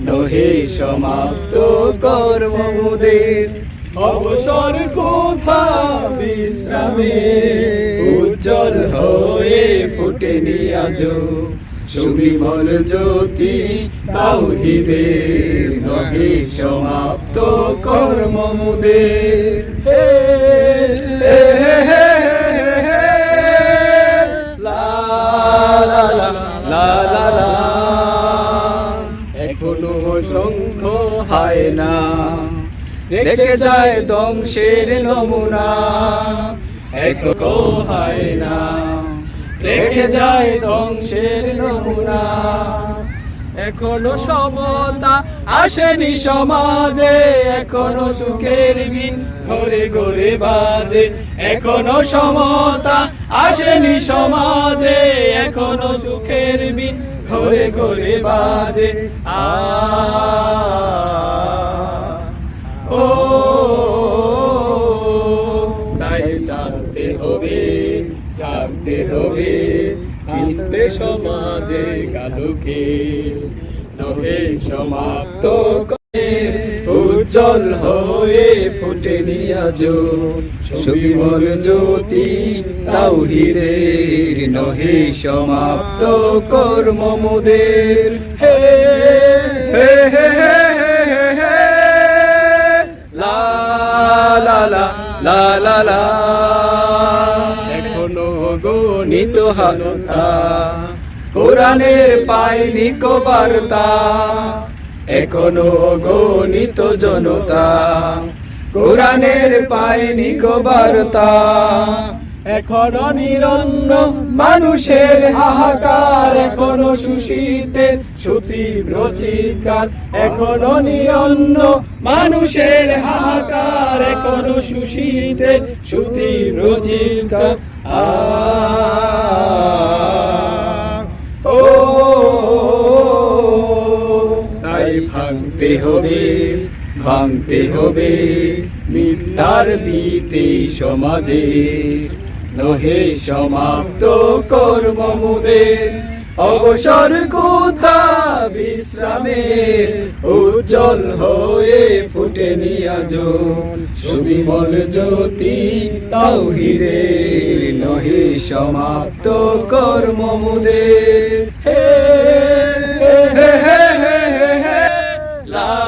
নহে সমাপ্ত কর্মমুদের অবসর কোথা বিশ্রামে? উজ্জ্বল হয়ে ফুটেনি আজ সুবিমল জ্যোতি তাওহিদের নহে সমাপ্ত কর্মমুদের হে হে হে লা লা লা লা লা। অসংখ্য হয় না রেখে যায় ধ্বংসের নমুনা। এখনও হয় না রেখে যায় ধ্বংসের নমুনা। এখনও সমতা আসেনি সমাজে, এখনও সুখের বিন ঘরে ঘরে বাজে। এখনও সমতা আসেনি সমাজে, এখনও সুখের বিন ঘরে ঘরে বাজে। আ, ও, তাই জানতে হবে জানতে হবে আনতে সমাজে গালুকে নহে সমাপ্ত করে। উজ্জ্বল হয়ে ফুটেনি আজ। সুবিমল জ্যোতি, তাওহিদের নহে সমাপ্ত কর্ম মোদের। হে হে হে হে লা লা লা লা লা এখনও গণিত হালতা কোরআনের পাইনি কো বার্তা এখনও গণিত জনতা, কোরআনের পাইনি কো বার্তা। এখনও নিরন্ন মানুষের হাহাকার, এখনও সুশীতের সুতীব্র চিৎকার এখনও নিরন্ন মানুষের হাহাকার, এখনও সুশীতের সুতীব্র চিৎকার আ ভাঙতে হবে ভাঙতে হবে মিথ্যার ভীতি সমাজের। নহে সমাপ্ত কর্ম কর্মমুদের অবসর কোথা বিশ্রামের? উজ্জ্বল হয়ে ফুটেনি আজ সুবিমল জ্যোতি তাওহিদের। নহে সমাপ্ত কর্ম কর্মমুদের হে love.